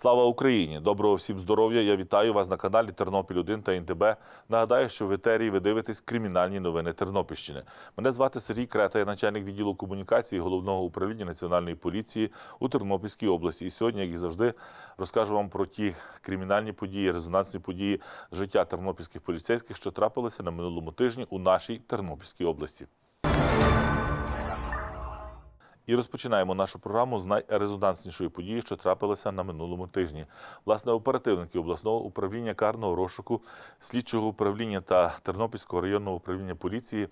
Слава Україні! Доброго всім здоров'я! Я вітаю вас на каналі Тернопіль 1 та НТБ. Нагадаю, що в етері ви дивитесь кримінальні новини Тернопільщини. Мене звати Сергій Крета, я начальник відділу комунікації головного управління національної поліції у Тернопільській області. І сьогодні, як і завжди, розкажу вам про ті кримінальні події, резонансні події життя тернопільських поліцейських, що трапилися на минулому тижні у нашій Тернопільській області. І розпочинаємо нашу програму з найрезонанснішої події, що трапилася на минулому тижні. Власне, оперативники обласного управління карного розшуку, слідчого управління та Тернопільського районного управління поліції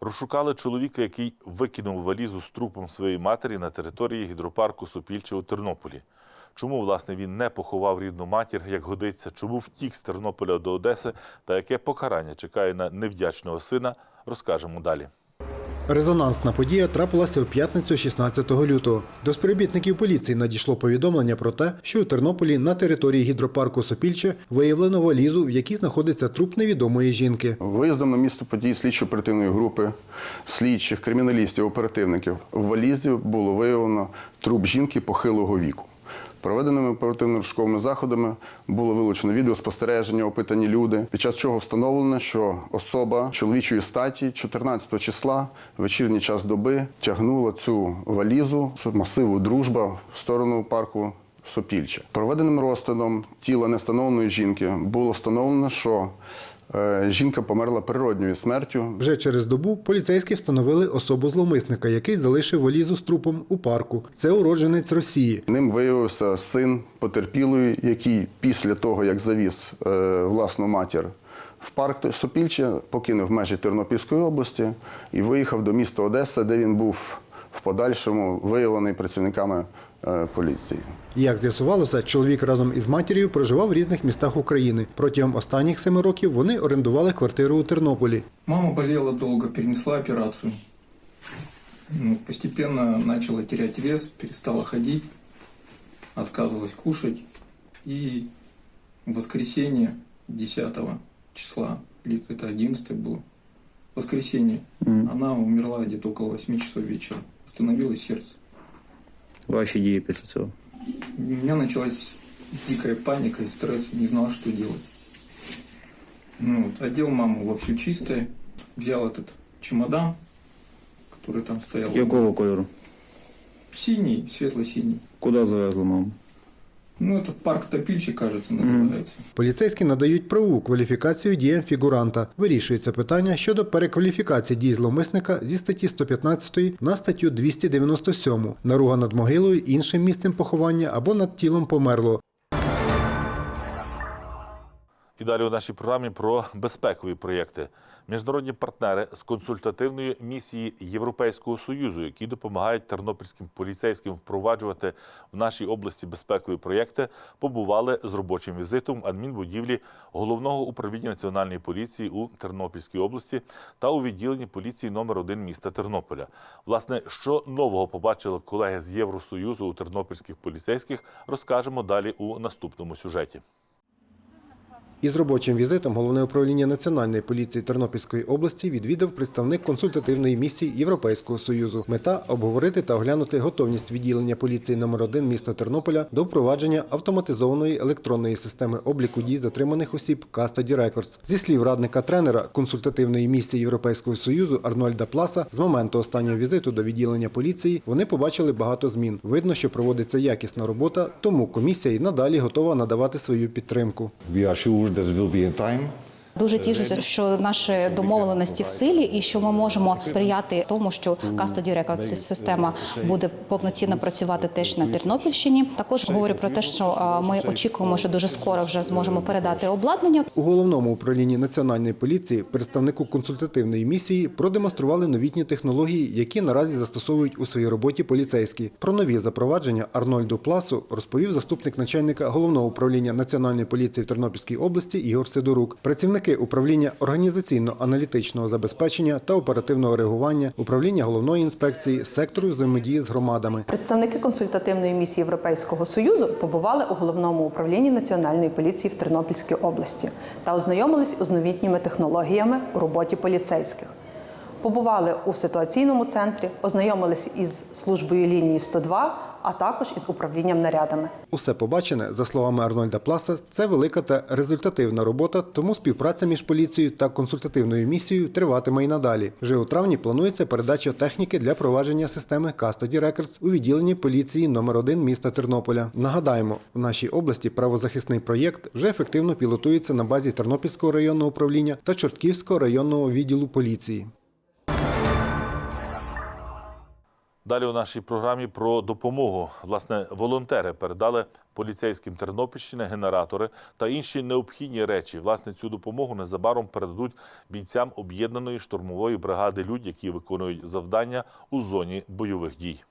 розшукали чоловіка, який викинув валізу з трупом своєї матері на території гідропарку Сопільче у Тернополі. Чому власне він не поховав рідну матір, як годиться, чому втік з Тернополя до Одеси та яке покарання чекає на невдячного сина, розкажемо далі. Резонансна подія трапилася в п'ятницю 16 лютого. До співробітників поліції надійшло повідомлення про те, що у Тернополі на території гідропарку Сопільче виявлено валізу, в якій знаходиться труп невідомої жінки. Виїздом на місце події слідчо-оперативної групи слідчих, криміналістів, оперативників в валізі було виявлено труп жінки похилого віку. Проведеними оперативно-розшуковими заходами було вилучено відеоспостереження, опитані люди, під час чого встановлено, що особа чоловічої статі 14 числа, вечірній час доби, тягнула цю валізу з масиву дружба в сторону парку Сопільче. Проведеним розтином тіла невстановленої жінки було встановлено, що жінка померла природньою смертю. Вже через добу поліцейські встановили особу зловмисника, який залишив валізу з трупом у парку. Це уродженець Росії. Ним виявився син потерпілої, який після того, як завіз е, власну матір в парк Сопільче, покинув межі Тернопільської області і виїхав до міста Одеса, де він був в подальшому виявлений працівниками е, поліції. Як з'ясувалося, чоловік разом із матір'ю проживав в різних містах України. Протягом останніх семи років вони орендували квартиру у Тернополі. Мама болела долго, перенесла операцию. Ну, Постепенно начала терять вес, перестала ходить, отказывалась кушать. И в воскресенье 10 числа, или это 11 было, воскресенье, она умерла где-то около 8 часов вечера. Остановилось сердце. Ваші дії після цього. У меня началась дикая паника и стресс, не знал, что делать. Ну, вот, одел маму во все чистое, взял этот чемодан, который там стоял. Якого кольору? Синий, светло-синий. Куди завезли маму? Ну, это парк Топильщик, кажется, называется. Поліцейські надають правову кваліфікацію діям фігуранта. Вирішується питання щодо перекваліфікації дій зловмисника зі статті 115 на статтю 297 наруга над могилою, іншим місцем поховання або над тілом померлого. І далі у нашій програмі про безпекові проєкти. Міжнародні партнери з консультативної місії Європейського союзу, які допомагають тернопільським поліцейським впроваджувати в нашій області безпекові проєкти, побували з робочим візитом адмінбудівлі головного управління національної поліції у Тернопільській області та у відділенні поліції номер 1 міста Тернополя. Власне, що нового побачили колеги з Євросоюзу у тернопільських поліцейських, розкажемо далі у наступному сюжеті. Із робочим візитом головне управління Національної поліції Тернопільської області відвідав представник консультативної місії Європейського союзу. Мета обговорити та оглянути готовність відділення поліції номер 1 міста Тернополя до впровадження автоматизованої електронної системи обліку дій затриманих осіб Custody Records. Зі слів радника тренера консультативної місії Європейського союзу Арнольда Пласа, з моменту останнього візиту до відділення поліції вони побачили багато змін. Видно, що проводиться якісна робота, тому комісія й надалі готова надавати свою підтримку. that will be in time. Дуже тішуся, що наші домовленості в силі, і що ми можемо сприяти тому, що Custody Records система буде повноцінно працювати теж на Тернопільщині. Також говорю про те, що ми очікуємо, що дуже скоро вже зможемо передати обладнання. У головному управлінні національної поліції представнику консультативної місії продемонстрували новітні технології, які наразі застосовують у своїй роботі поліцейські. Про нові запровадження Арнольду Пласу розповів заступник начальника головного управління національної поліції в Тернопільській області Ігор Сидорук. Працівники управління організаційно-аналітичного забезпечення та оперативного реагування, управління головної інспекції сектору взаємодії з громадами. Представники консультативної місії Європейського союзу побували у головному управлінні національної поліції в Тернопільській області та ознайомились з новітніми технологіями у роботі поліцейських. Побували у ситуаційному центрі, ознайомилися із службою лінії 102, а також із управлінням нарядами. Усе побачене, за словами Арнольда Пласа, це велика та результативна робота, тому співпраця між поліцією та консультативною місією триватиме і надалі. Вже у травні планується передача техніки для провадження системи Custody Records у відділенні поліції номер 1 міста Тернополя. Нагадаємо, в нашій області правозахисний проєкт вже ефективно пілотується на базі Тернопільського районного управління та Чортківського районного відділу поліції. Далі у нашій програмі про допомогу. Власне, волонтери передали поліцейським Тернопільщини генератори та інші необхідні речі. Власне, цю допомогу незабаром передадуть бійцям об'єднаної штурмової бригади людь, які виконують завдання у зоні бойових дій.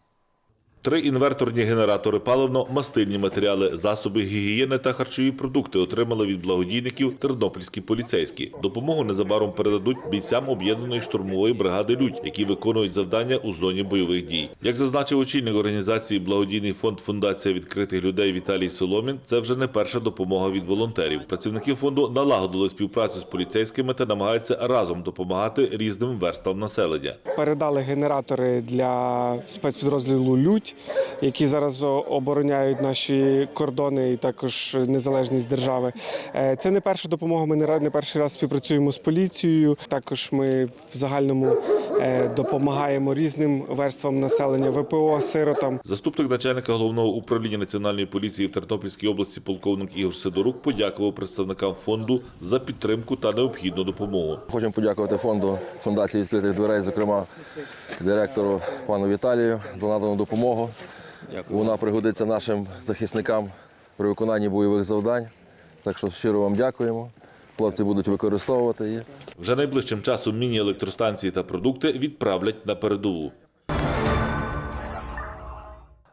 Три інверторні генератори, паливно-мастильні матеріали, засоби гігієни та харчові продукти отримали від благодійників тернопільські поліцейські. Допомогу незабаром передадуть бійцям об'єднаної штурмової бригади Людь, які виконують завдання у зоні бойових дій. Як зазначив очільник організації Благодійний фонд Фундація відкритих людей Віталій Соломін, це вже не перша допомога від волонтерів. Працівники фонду налагодили співпрацю з поліцейськими та намагаються разом допомагати різним верствам населення. передали генератори для спецпідрозділу Людь, які зараз обороняють наші кордони і також незалежність держави. Е, Це не перша допомога. Ми не перший раз співпрацюємо з поліцією. Також ми в загальному е, допомагаємо різним верствам населення, ВПО, сиротам. Заступник начальника головного управління національної поліції в Тернопільській області полковник Ігор Сидорук подякував представникам фонду за підтримку та необхідну допомогу. Хочемо подякувати фонду фундації відкритих дверей, зокрема директору пану Віталію за надану допомогу. Вона пригодиться нашим захисникам при виконанні бойових завдань. Так що щиро вам дякуємо. Хлопці будуть використовувати її. Вже найближчим часом міні-електростанції та продукти відправлять на передову.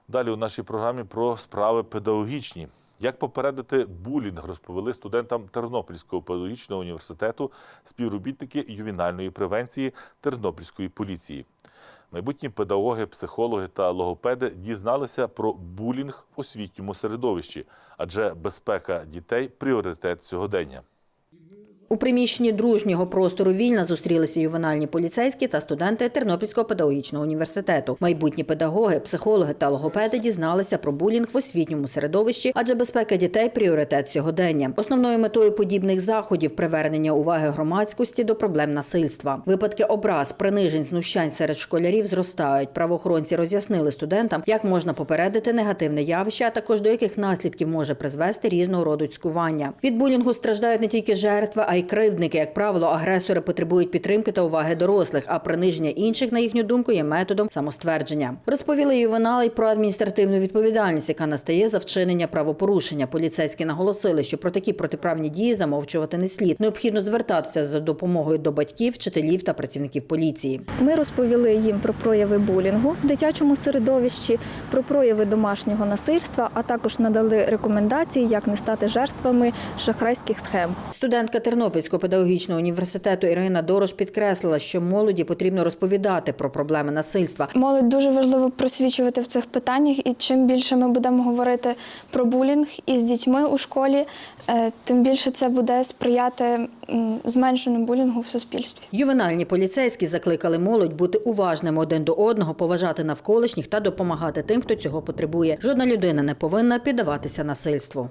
Далі у нашій програмі про справи педагогічні. Як попередити булінг, розповіли студентам Тернопільського педагогічного університету співробітники ювінальної превенції Тернопільської поліції. Майбутні педагоги, психологи та логопеди дізналися про булінг в освітньому середовищі, адже безпека дітей пріоритет сьогодення. У приміщенні дружнього простору вільно зустрілися ювенальні поліцейські та студенти Тернопільського педагогічного університету. Майбутні педагоги, психологи та логопеди дізналися про булінг в освітньому середовищі, адже безпека дітей пріоритет сьогодення. Основною метою подібних заходів привернення уваги громадськості до проблем насильства. Випадки образ, принижень, знущань серед школярів зростають. Правоохоронці роз'яснили студентам, як можна попередити негативне явище, а також до яких наслідків може призвести різного роду цькування. Від булінгу страждають не тільки жертви, а й кривдники. Як правило, агресори потребують підтримки та уваги дорослих, а приниження інших, на їхню думку, є методом самоствердження. Розповіли ювенали й про адміністративну відповідальність, яка настає за вчинення правопорушення. Поліцейські наголосили, що про такі протиправні дії замовчувати не слід. Необхідно звертатися за допомогою до батьків, вчителів та працівників поліції. Ми розповіли їм про прояви булінгу в дитячому середовищі, про прояви домашнього насильства, а також надали рекомендації, як не стати жертвами шахрайських схем. Студентка Тернопільського педагогічного університету Ірина Дорош підкреслила, що молоді потрібно розповідати про проблеми насильства. Молодь дуже важливо просвічувати в цих питаннях, і чим більше ми будемо говорити про булінг із дітьми у школі, е, тим більше це буде сприяти зменшенню булінгу в суспільстві. Ювенальні поліцейські закликали молодь бути уважними один до одного, поважати навколишніх та допомагати тим, хто цього потребує. Жодна людина не повинна піддаватися насильству.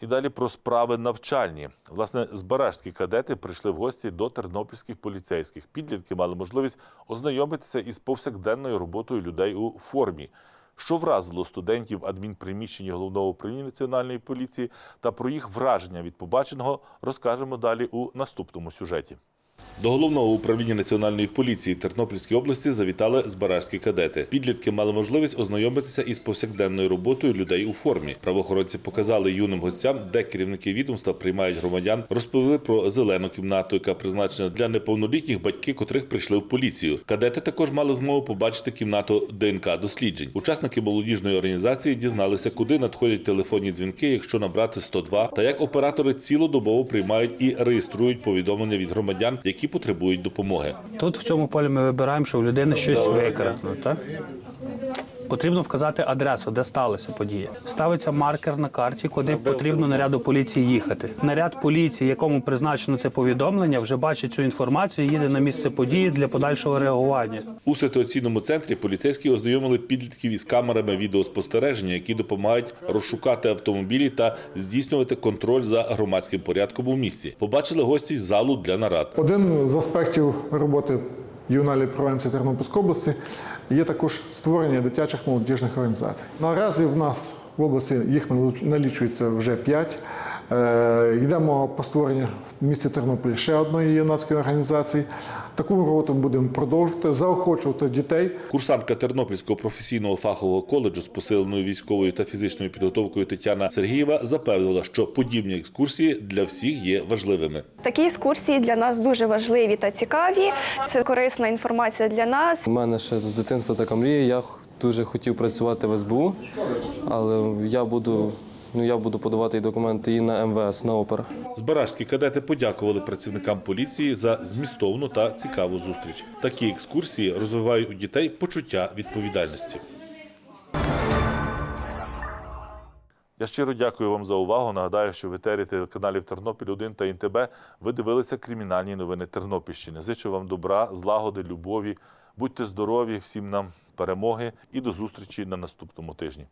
І далі про справи навчальні. Власне, збаражські кадети прийшли в гості до тернопільських поліцейських. Підлітки мали можливість ознайомитися із повсякденною роботою людей у формі. Що вразило студентів адмінприміщення головного управління національної поліції та про їх враження від побаченого розкажемо далі у наступному сюжеті. До головного управління національної поліції Тернопільській області завітали збаражські кадети. Підлітки мали можливість ознайомитися із повсякденною роботою людей у формі. Правоохоронці показали юним гостям, де керівники відомства приймають громадян, розповіли про зелену кімнату, яка призначена для неповнолітніх батьки, котрих прийшли в поліцію. Кадети також мали змогу побачити кімнату ДНК досліджень. Учасники молодіжної організації дізналися, куди надходять телефонні дзвінки, якщо набрати 102, та як оператори цілодобово приймають і реєструють повідомлення від громадян, які потребують допомоги. Тут в цьому полі ми вибираємо, що в людини щось викрадено, так? Потрібно вказати адресу, де сталася подія. Ставиться маркер на карті, куди потрібно наряду поліції їхати. Наряд поліції, якому призначено це повідомлення, вже бачить цю інформацію, і їде на місце події для подальшого реагування. У ситуаційному центрі поліцейські ознайомили підлітків із камерами відеоспостереження, які допомагають розшукати автомобілі та здійснювати контроль за громадським порядком у місті. Побачили гості з залу для нарад. Один з аспектів роботи юналі провінції Тернопільської області. Є також створення дитячих молодіжних організацій. Наразі в нас в області їх налічується вже 5. Йдемо по створенню в місті Тернопіль ще одної юнацької організації. Таку роботу ми будемо продовжувати, заохочувати дітей Курсантка Тернопільського професійного фахового коледжу з посиленою військовою та фізичною підготовкою Тетяна Сергієва запевнила, що подібні екскурсії для всіх є важливими. Такі екскурсії для нас дуже важливі та цікаві. Це корисна інформація для нас. У мене ще з дитинства така мрія. Я дуже хотів працювати в СБУ, але я буду, ну, я буду подавати і документи і на МВС, на опер. Збаражські кадети подякували працівникам поліції за змістовну та цікаву зустріч. Такі екскурсії розвивають у дітей почуття відповідальності. Я щиро дякую вам за увагу. Нагадаю, що в етері телеканалів Тернопіль 1 та ІНТБ ви дивилися кримінальні новини Тернопільщини. Зичу вам добра, злагоди, любові. Будьте здорові, всім нам перемоги і до зустрічі на наступному тижні.